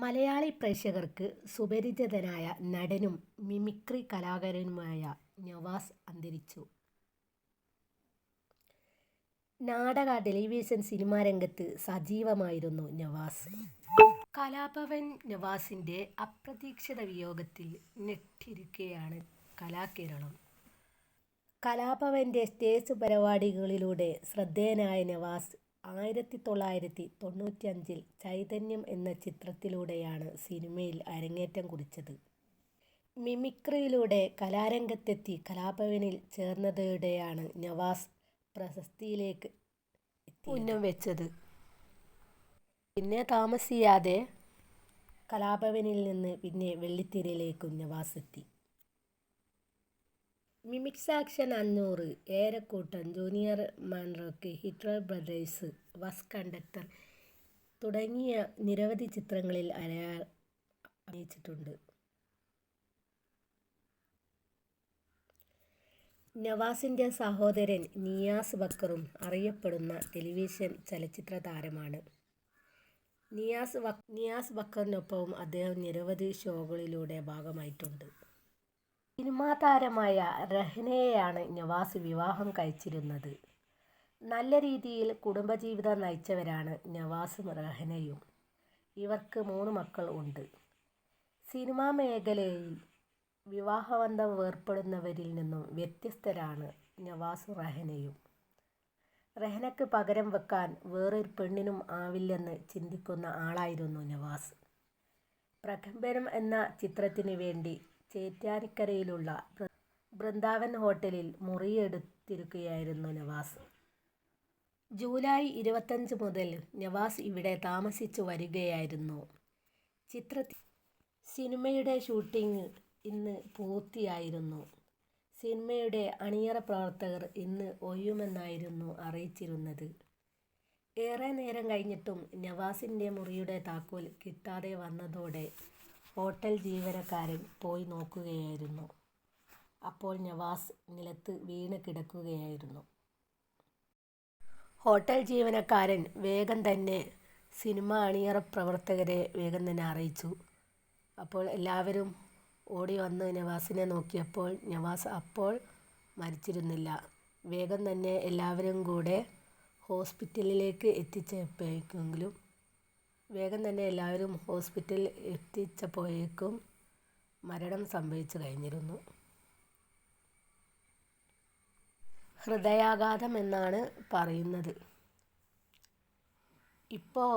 മലയാളി പ്രേക്ഷകർക്ക് സുപരിചിതനായ നടനും മിമിക്രി കലാകാരനുമായ നവാസ് അന്തരിച്ചു. നാടക, ടെലിവിഷൻ, സിനിമാ രംഗത്ത് സജീവമായിരുന്നു നവാസ്. കലാഭവൻ നവാസിന്റെ അപ്രതീക്ഷിത വിയോഗത്തിൽ ഞെട്ടിരിക്കുകയാണ് കലാകേരളം. കലാഭവന്റെ സ്റ്റേജ് പരിപാടികളിലൂടെ ശ്രദ്ധേയനായ നവാസ് ആയിരത്തി തൊള്ളായിരത്തി തൊണ്ണൂറ്റിയഞ്ചിൽ ചൈതന്യം എന്ന ചിത്രത്തിലൂടെയാണ് സിനിമയിൽ അരങ്ങേറ്റം കുറിച്ചത്. മിമിക്രിയിലൂടെ കലാരംഗത്തെത്തി കലാഭവനിൽ ചേർന്നതോടെയാണ് നവാസ് പ്രശസ്തിയിലേക്ക് ഉന്നം വെച്ചത്. പിന്നെ താമസിയാതെ കലാഭവനിൽ നിന്ന് പിന്നെ വെള്ളിത്തിരയിലേക്കും നവാസ് എത്തി. മിമിക്സ് ആക്ഷൻ അഞ്ഞൂറ്, ഏരക്കൂട്ടൻ junior mandrake, Hitler brothers, bus conductor തുടങ്ങിയ നിരവധി ചിത്രങ്ങളിൽ അയാൾ അഭിനയിച്ചിട്ടുണ്ട്. നവാസിന്റെ സഹോദരൻ നിയാസ് ബക്കറും അറിയപ്പെടുന്ന ടെലിവിഷൻ, ചലച്ചിത്ര താരമാണ്. നിയാസ് ബക്കറിനൊപ്പവും അദ്ദേഹം നിരവധി ഷോകളിലൂടെ ഭാഗമായിട്ടുണ്ട്. സിനിമാ താരമായ രഹ്നയെയാണ് നവാസ് വിവാഹം കഴിച്ചിരുന്നത്. നല്ല രീതിയിൽ കുടുംബജീവിതം നയിച്ചവരാണ് നവാസും രഹ്നയും. ഇവർക്ക് മൂന്ന് മക്കൾ ഉണ്ട്. സിനിമാ മേഖലയിൽ വിവാഹബന്ധം വേർപെടുന്നവരിൽ നിന്നും വ്യത്യസ്തരാണ് നവാസും രഹ്നയും. രഹ്നയ്ക്ക് പകരം വെക്കാൻ വേറൊരു പെണ്ണിനും ആവില്ലെന്ന് ചിന്തിക്കുന്ന ആളായിരുന്നു നവാസ്. പ്രകമ്പനം എന്ന ചിത്രത്തിന് വേണ്ടി ചോറ്റാനിക്കരയിലുള്ള ബൃന്ദാവൻ ഹോട്ടലിൽ മുറിയെടുത്തിരിക്കുകയായിരുന്നു നവാസ്. ജൂലൈ ഇരുപത്തഞ്ച് മുതൽ നവാസ് ഇവിടെ താമസിച്ചു വരികയായിരുന്നു. ചിത്ര സിനിമയുടെ ഷൂട്ടിംഗ് ഇന്ന് പൂർത്തിയായിരുന്നു. സിനിമയുടെ അണിയറ പ്രവർത്തകർ ഇന്ന് ഒഴിയുമെന്നായിരുന്നു അറിയിച്ചിരുന്നത്. ഏറെ നേരം കഴിഞ്ഞിട്ടും നവാസിന്റെ മുറിയുടെ താക്കോൽ കിട്ടാതെ വന്നതോടെ ഹോട്ടൽ ജീവനക്കാരൻ പോയി നോക്കുകയായിരുന്നു. അപ്പോൾ നവാസ് നിലത്ത് വീണ് കിടക്കുകയായിരുന്നു. ഹോട്ടൽ ജീവനക്കാരൻ വേഗം തന്നെ സിനിമ അണിയറ പ്രവർത്തകരെ വേഗം തന്നെ അറിയിച്ചു. അപ്പോൾ എല്ലാവരും ഓടി വന്ന് നവാസിനെ നോക്കിയപ്പോൾ നവാസ് അപ്പോൾ മരിച്ചിരുന്നില്ല. വേഗം തന്നെ എല്ലാവരും കൂടെ ഹോസ്പിറ്റലിലേക്ക് എത്തിച്ചപ്പോഴേക്കും വേഗം തന്നെ എല്ലാവരും ഹോസ്പിറ്റലിൽ എത്തിച്ചപ്പോഴേക്കും മരണം സംഭവിച്ചു കഴിഞ്ഞിരുന്നു. ഹൃദയാഘാതം എന്നാണ് പറയുന്നത്. ഇപ്പോൾ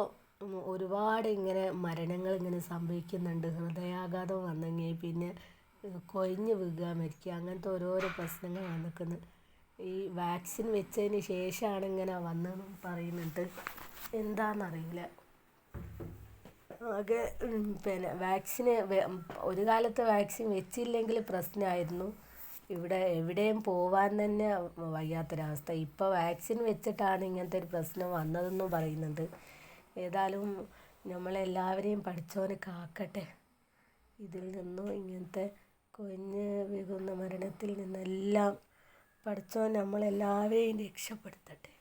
ഒരുപാട് ഇങ്ങനെ മരണങ്ങൾ ഇങ്ങനെ സംഭവിക്കുന്നുണ്ട്. ഹൃദയാഘാതം വന്നെങ്കിൽ പിന്നെ കുഴഞ്ഞ് വീഴുക, മരിക്കുക അങ്ങനത്തെ ഓരോരോ പ്രശ്നങ്ങൾ വന്നിരിക്കുന്നു. ഈ വാക്സിൻ വെച്ചതിന് ശേഷമാണ് ഇങ്ങനെ വന്നതെന്ന് പറയുന്നുണ്ട്. എന്താണെന്നറിയില്ല. ആകെ പിന്നെ വാക്സിന് ഒരു കാലത്ത് വാക്സിൻ വെച്ചില്ലെങ്കിൽ പ്രശ്നമായിരുന്നു. ഇവിടെ എവിടെയും പോവാൻ തന്നെ വയ്യാത്തൊരവസ്ഥ. ഇപ്പോൾ വാക്സിൻ വെച്ചിട്ടാണ് ഇങ്ങനത്തെ ഒരു പ്രശ്നം വന്നതെന്നും പറയുന്നുണ്ട്. ഏതായാലും നമ്മളെല്ലാവരെയും പഠിച്ചവനെ കാക്കട്ടെ. ഇതിൽ നിന്നും ഇങ്ങനത്തെ കുഞ്ഞ് വീഴുന്ന മരണത്തിൽ നിന്നെല്ലാം പഠിച്ചവൻ നമ്മളെല്ലാവരെയും രക്ഷപ്പെടുത്തട്ടെ.